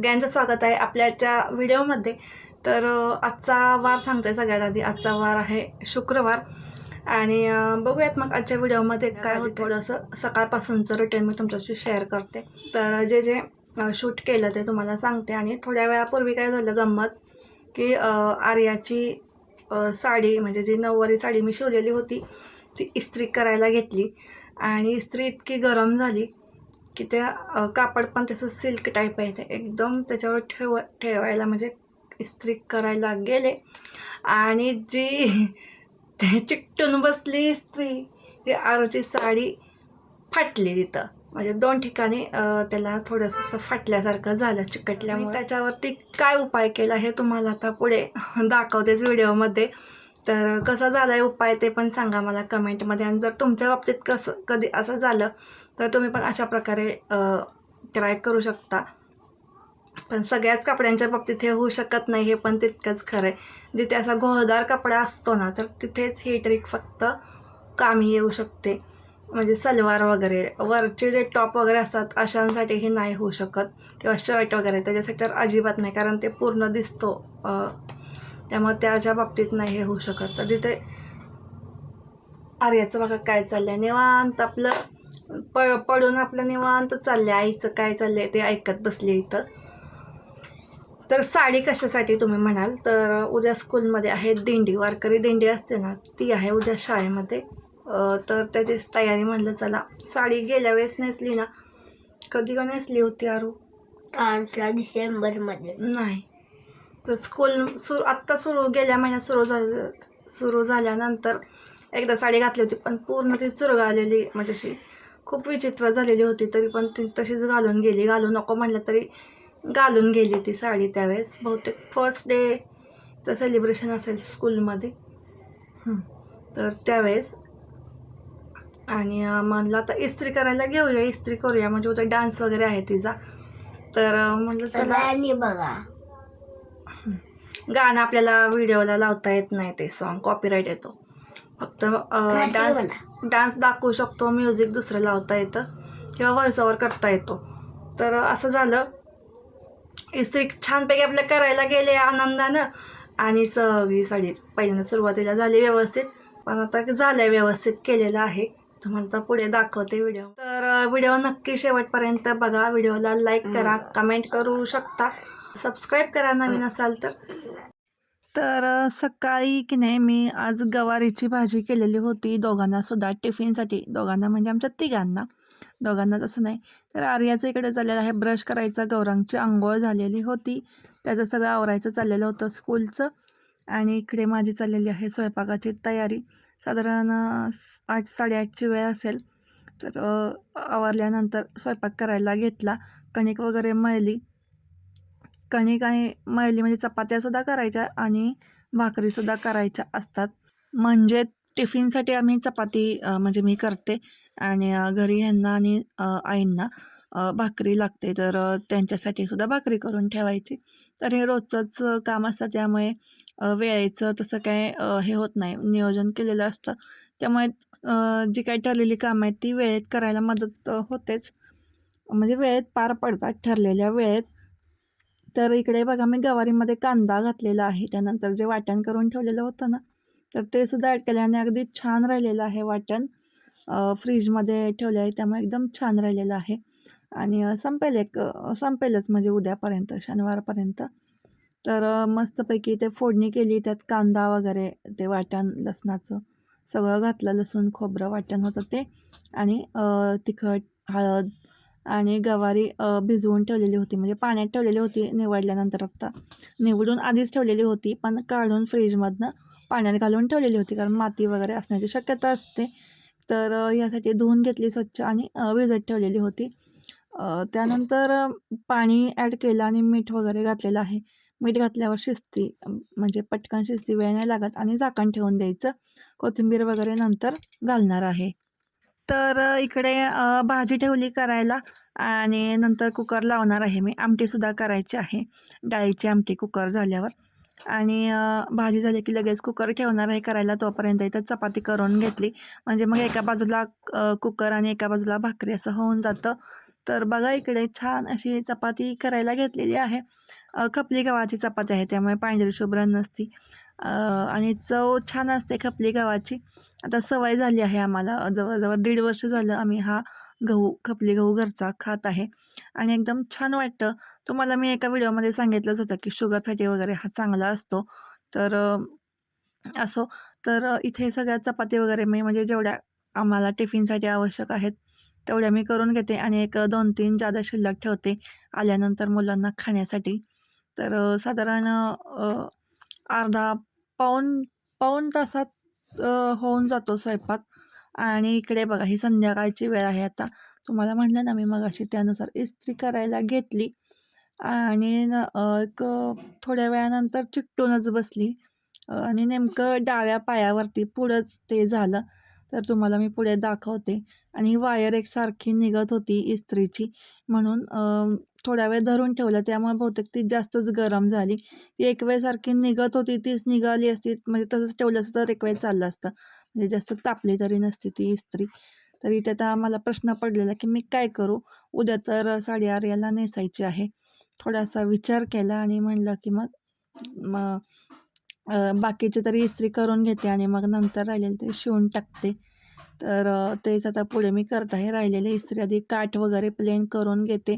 सगळ्यांचं स्वागत आहे आपल्याच्या व्हिडिओमध्ये. तर आजचा वार सांगतोय सगळ्यात आधी. आजचा वार आहे शुक्रवार. आणि बघूयात मग आजच्या व्हिडिओमध्ये काय होतं. थोडंसं सकाळपासूनचं रुटीन मी तुमच्याशी शेअर करते. तर जे जे शूट केलं ते तुम्हाला सांगते. आणि थोड्या वेळापूर्वी काय झालं गंमत की आर्याची साडी म्हणजे जी नऊवारी साडी मी शिवलेली होती ती इस्त्री करायला घेतली. आणि इस्त्री इतकी गरम झाली की त्या कापड पण तसं सिल्क टाईप आहे. ते एकदम त्याच्यावर ठेव ठेवायला म्हणजे इस्त्री करायला गेले. आणि जी ते चिकटून बसली इस्त्री ती आरोची साडी फाटली तिथं. म्हणजे दोन ठिकाणी त्याला थोडंसं असं फाटल्यासारखं झालं चिकटल्यामुळे. त्याच्यावरती काय उपाय केला हे तुम्हाला आता पुढे दाखवतेच व्हिडिओमध्ये तर कसा झाला आहे उपाय ते पण सांगा मला कमेंटमध्ये. आणि जर तुमच्या बाबतीत कसं कधी असं झालं तर तुम्ही पण अशा प्रकारे ट्राय करू शकता. पण सगळ्याच कपड्यांच्या बाबतीत हे होऊ शकत नाही हे पण तितकंच खरं आहे जिथे असा घोळदार कपडा असतो ना तर तिथेच ही ट्रिक फक्त कामी येऊ शकते. म्हणजे सलवार वगैरे वरचे जे टॉप वगैरे असतात अशांसाठी हे नाही होऊ शकत. किंवा शर्ट वगैरे त्याच्यासाठी तर अजिबात नाही कारण ते पूर्ण दिसतो त्यामुळे त्याच्या बाबतीत नाही हे होऊ शकत. तर तिथे आर्याचं बघा काय चाललंय. निवांत आपलं प पडून आपलं निवांत चाललंय. आईचं काय चाललंय ते ऐकत बसले इथं. तर साडी कशासाठी तुम्ही म्हणाल? तर उद्या स्कूलमध्ये आहे दिंडी. वारकरी दिंडी असते ना ती आहे उद्या शाळेमध्ये. तर त्याची तयारी म्हणलं चला. साडी गेल्या वेळेस नेसली ना. कधी का नेसली होती आरू? पाचला डिसेंबरमध्ये. नाही. तर स्कूल सुरू आत्ता सुरू गेल्या महिन्यात सुरू झालं सुरू झाल्यानंतर एकदा साडी घातली होती पण पूर्ण ती चुरगाळलेली म्हणजे अशी खूप विचित्र झालेली होती तरी पण ती तशीच घालून गेली. घालू नको म्हणलं तरी घालून गेली ती साडी त्यावेळेस. बहुतेक फर्स्ट डेचं सेलिब्रेशन असेल स्कूलमध्ये तर त्यावेळेस आणि म्हणलं आता इस्त्री करायला घेऊया इस्त्री करूया. म्हणजे उद्या डान्स वगैरे आहे तिचा. तर म्हणलं चला. बघा. गाणं आपल्याला व्हिडिओला लावता येत नाही ते सॉन्ग कॉपीराईट येतो. फक्त डान्स डान्स दाखवू शकतो म्युझिक दुसरं लावता येतं किंवा व्हॉइस ओव्हर करता येतो. तर असं झालं. इस्त्री छानपैकी आपल्या करायला गेले आनंदानं आणि सगळी साडी पहिल्यांदा सुरुवातीला झाली व्यवस्थित पण आता झालं आहे व्यवस्थित केलेलं आहे. तुम्हाला तर पुढे दाखवते व्हिडिओ तर व्हिडिओ नक्की शेवटपर्यंत बघा. व्हिडिओला लाईक करा कमेंट करू शकता. सबस्क्राईब करा नवीन असाल तर. तर सकाळी की नाही मी आज गवारीची भाजी केलेली होती. दोघांना सुद्धा टिफिनसाठी. दोघांना म्हणजे आमच्या तिघांना. दोघांना तसं नाही. तर आर्याचं इकडे चाललेलं आहे. ब्रश करायचा. गौरांगची आंघोळ झालेली होती. त्याचं सगळं आवरायचं चाललेलं होतं स्कूलचं. आणि इकडे माझी चाललेली आहे स्वयंपाकाची तयारी. साधारण आठ साडेआठची वेळ असेल. तर आवरल्यानंतर स्वयंपाक करायला घेतला. कणिक वगैरे मळली. कणिक आणि मैली म्हणजे चपात्यासुद्धा करायच्या आणि भाकरीसुद्धा करायच्या असतात. म्हणजे टिफिनसाठी आम्ही चपाती म्हणजे मी करते आणि घरी ह्यांना आणि आईंना भाकरी लागते. तर त्यांच्यासाठी सुद्धा भाकरी करून ठेवायची. तर हे रोजचंच काम असतं. त्यामुळे वेळेचं तसं काय हे होत नाही. नियोजन केलेलं असतं. त्यामुळे जी काही ठरलेली कामं आहेत ती वेळेत करायला मदत होतेच. म्हणजे वेळेत पार पडतात ठरलेल्या वेळेत. तर इकडे बघा मी गवारीमध्ये कांदा घातलेला आहे. त्यानंतर जे वाटण करून ठेवलेलं होतं ना तर ते सुद्धा ॲड केल्याने अगदी छान राहिलेलं आहे वाटण. फ्रीजमध्ये ठेवले आहे त्यामुळे एकदम छान राहिलेलं आहे. आणि संपेल एक संपेलच म्हणजे उद्यापर्यंत शनिवारपर्यंत. तर मस्तपैकी ते फोडणी केली त्यात कांदा वगैरे ते वाटण लसणाचं सगळं घातलं लसूण खोबरं वाटण होतं ते. आणि तिखट हळद आणि गवारी भिजवून ठेवलेली होती. म्हणजे पाण्यात ठेवलेली होती निवडल्यानंतर आत्ता निवडून आधीच ठेवलेली होती पण काढून फ्रीजमधनं पाण्यात घालून ठेवलेली होती. कारण माती वगैरे असण्याची शक्यता असते. तर यासाठी धुवून घेतली स्वच्छ आणि भिजत ठेवलेली होती. त्यानंतर पाणी ॲड केलं आणि मीठ वगैरे घातलेलं आहे. मीठ घातल्यावर शिजती म्हणजे पटकन शिजती वेळ नाही लागत आणि झाकण ठेवून द्यायचं. कोथिंबीर वगैरे नंतर घालणार आहे. तर इकडे भाजी ठेवली करायला आणि नंतर कुकर लावणार आहे मी. आमटीसुद्धा करायची आहे. डाळीची आमटी कुकर झाल्यावर. आणि भाजी झाली की लगेच कुकर ठेवणार आहे करायला. तोपर्यंत इथं चपाती करून घेतली. म्हणजे मग एका बाजूला कुकर आणि एका बाजूला भाकरी असं होऊन जातं. तर बघा इकडे छान अशी चपाती करायला घेतलेली आहे. खपली गव्हाची चपाती आहे त्यामुळे पांढरी शुभ्र नसती. आणि चव छान असते खपली गव्हाची. आता सवय झाली आहे आम्हाला. जवळजवळ दीड वर्ष झालं आम्ही हा गहू खपली गहू घरचा खात आहे. आणि एकदम छान वाटतं. तुम्हाला मी एका व्हिडिओमध्ये सांगितलंच होतं की शुगरसाठी वगैरे हा चांगला असतो. तर असो. तर इथे सगळ्या चपाती वगैरे मी म्हणजे जेवढ्या आम्हाला टिफिनसाठी आवश्यक आहेत तेवढ्या मी करून घेते आणि एक दोन तीन जादा शिल्लक ठेवते आल्यानंतर मुलांना खाण्यासाठी. तर साधारण अर्धा पाऊण पाऊण तासात होऊन जातो स्वयंपाक. आणि इकडे बघा ही संध्याकाळची वेळ आहे आता. तुम्हाला म्हटलं ना मी मगाशी त्यानुसार इस्त्री करायला घेतली. आणि एक थोड्या वेळानंतर चिकटूनच बसली. आणि नेमकं डाव्या पायावरती पुढंच ते झालं. तर तुम्हाला मी पुढे दाखवते. आणि वायर एकसारखी निघत होती इस्त्रीची. म्हणून थोड्या वेळ धरून ठेवलं. त्यामुळे बहुतेक ती जास्तच गरम झाली. ती एक वेळसारखी निघत होती तीच निघाली असती. म्हणजे तसंच ठेवलं असतं तर एक वेळ चाललं असतं. म्हणजे जास्त तापली तरी नसती ती इस्त्री. तर इथे आता मला प्रश्न पडलेला की मी काय करू? उद्या तर साडी आर्याला नेसायची आहे. थोडासा विचार केला आणि म्हणलं की मग मग बाकीचे तरी इस्त्री करून घेते आणि मग नंतर राहिलेले ते शिवून टाकते. तर तेच आता पुढे मी करत आहे. राहिलेले इस्त्री आधी काठ वगैरे प्लेन करून घेते.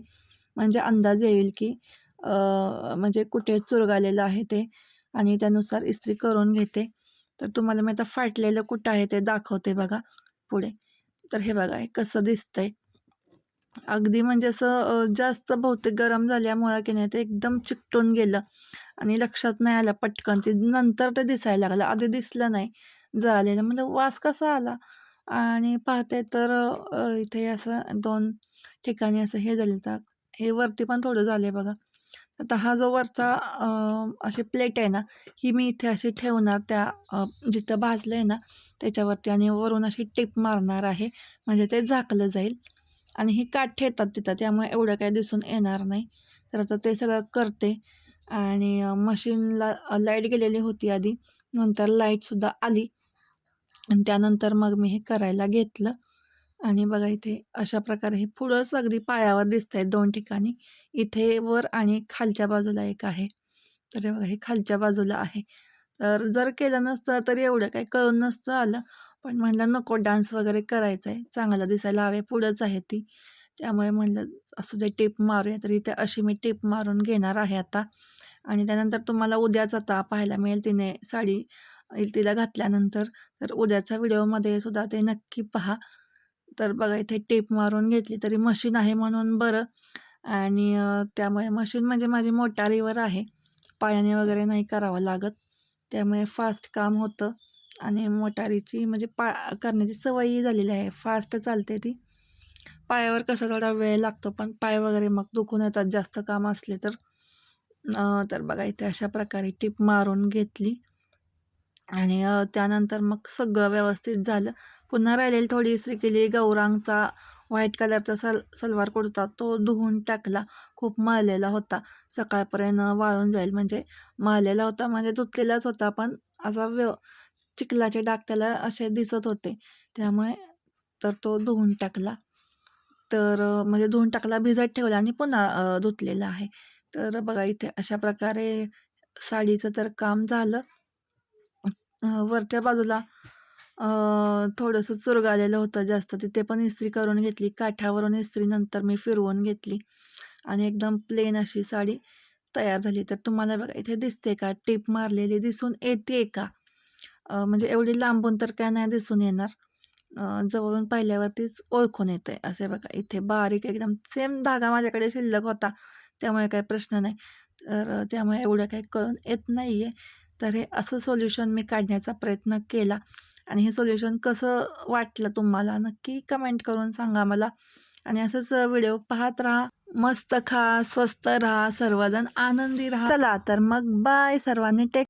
म्हणजे अंदाज येईल की म्हणजे कुठे चुरगालेलं आहे ते आणि त्यानुसार इस्त्री करून घेते. तर तुम्हाला मी आता फाटलेलं कुठं आहे ते दाखवते बघा पुढे. तर हे बघा हे कसं दिसतंय. अगदी म्हणजे असं जास्त बहुतेक गरम झाल्यामुळं की नाही ते एकदम चिकटून गेलं. आणि लक्षात नाही आलं पटकन. ते नंतर ते दिसायला लागलं. आधी दिसलं नाही. जळालेलं म्हणजे वास कसा आला? आणि पाहते तर इथे असं दोन ठिकाणी असं हे झालं तर हे वरती पण थोडं झालं आहे बघा. आता हा जो वरचा अशी प्लेट आहे ना ही मी इथे अशी ठेवणार त्या जिथं भाजलं आहे ना त्याच्यावरती आणि वरून अशी टिप मारणार आहे. म्हणजे ते झाकलं जाईल. आणि ही काठ ठेवतात तिथं. त्यामुळे एवढं काही दिसून येणार नाही. तर आता ते सगळं करते. आणि मशीनला लाइट गेलेली होती आधी. नंतर लाईटसुद्धा आली. आणि त्यानंतर मग मी हे करायला घेतलं. आणि बघा इथे अशा प्रकारे हे फुलंच अगदी पायावर दिसत आहेत दोन ठिकाणी. इथे वर आणि खालच्या बाजूला एक आहे. तर बघा हे खालच्या बाजूला आहे. तर जर केलं नसतं तरी एवढं काही कळून नसतं आलं. पण म्हणलं नको डान्स वगैरे करायचा आहे चांगला दिसायला हवे पुढंच आहे ती. त्यामुळे म्हणलं असू दे टिप मारूया. तर इथे अशी मी टिप मारून घेणार आहे आता. आणि त्यानंतर तुम्हाला उद्याच आता पाहायला मिळेल. तिने साडी तिला घातल्यानंतर. तर उद्याच्या व्हिडिओमध्ये सुद्धा ते नक्की पहा. तर बघा इथे टेप मारून घेतली तरी मशीन आहे म्हणून बरं. आणि त्यामुळे मशीन म्हणजे माझी मोटारीवर आहे. पायाने वगैरे नाही करावं लागत. त्यामुळे फास्ट काम होतं. आणि मोटारीची म्हणजे पा करण्याची सवयही झालेली आहे. फास्ट चालते ती. पायावर कसा थोडा वेळ लागतो पण पाय वगैरे मग दुखून येतात. जास्त काम असले तर. तर बघा इथे अशा प्रकारे टिप मारून घेतली. आणि त्यानंतर मग सगळं व्यवस्थित झालं. पुन्हा राहिलेली थोडी इस्त्री केली. गौरांगचा व्हाईट कलरचा सल सलवार कुर्ता तो धुवून टाकला. खूप मळलेला होता. सकाळपर्यंत वाळून जाईल म्हणजे मळलेला होता म्हणजे धुतलेलाच होता पण असा व्यव चिखलाचे डाग त्याला असे दिसत होते. त्यामुळे तर तो धुवून टाकला. तर म्हणजे धुवून टाकला भिजत ठेवला आणि पुन्हा धुतलेला आहे. तर बघा इथे अशा प्रकारे साडीचं तर काम झालं वरच्या बाजूला थोडंसं चुरगालेलं होतं जास्त. तिथे पण इस्त्री करून घेतली. काठावरून इस्त्री नंतर मी फिरवून घेतली. आणि एकदम प्लेन अशी साडी तयार झाली. तर तुम्हाला बघा इथे दिसते का? टिप मारलेली दिसून येते का? म्हणजे एवढी लांबून तर काय नाही दिसून येणार. जवळून पाहिल्यावरतीच ओळखून येतं आहे असे बघा इथे बारीक एकदम सेम धागा माझ्याकडे शिल्लक होता. त्यामुळे काही प्रश्न नाही. तर त्यामुळे एवढं काही कळून येत नाही आहे तर हे असं सोल्युशन मी काढण्याचा प्रयत्न केला. आणि हे सोल्युशन कसं वाटलं तुम्हाला नक्की कमेंट करून सांगा मला. आणि असंच व्हिडिओ पाहत राहा. मस्त खा स्वस्त राहा सर्वजण आनंदी राहा. चला तर मग बाय सर्वांनी. टेक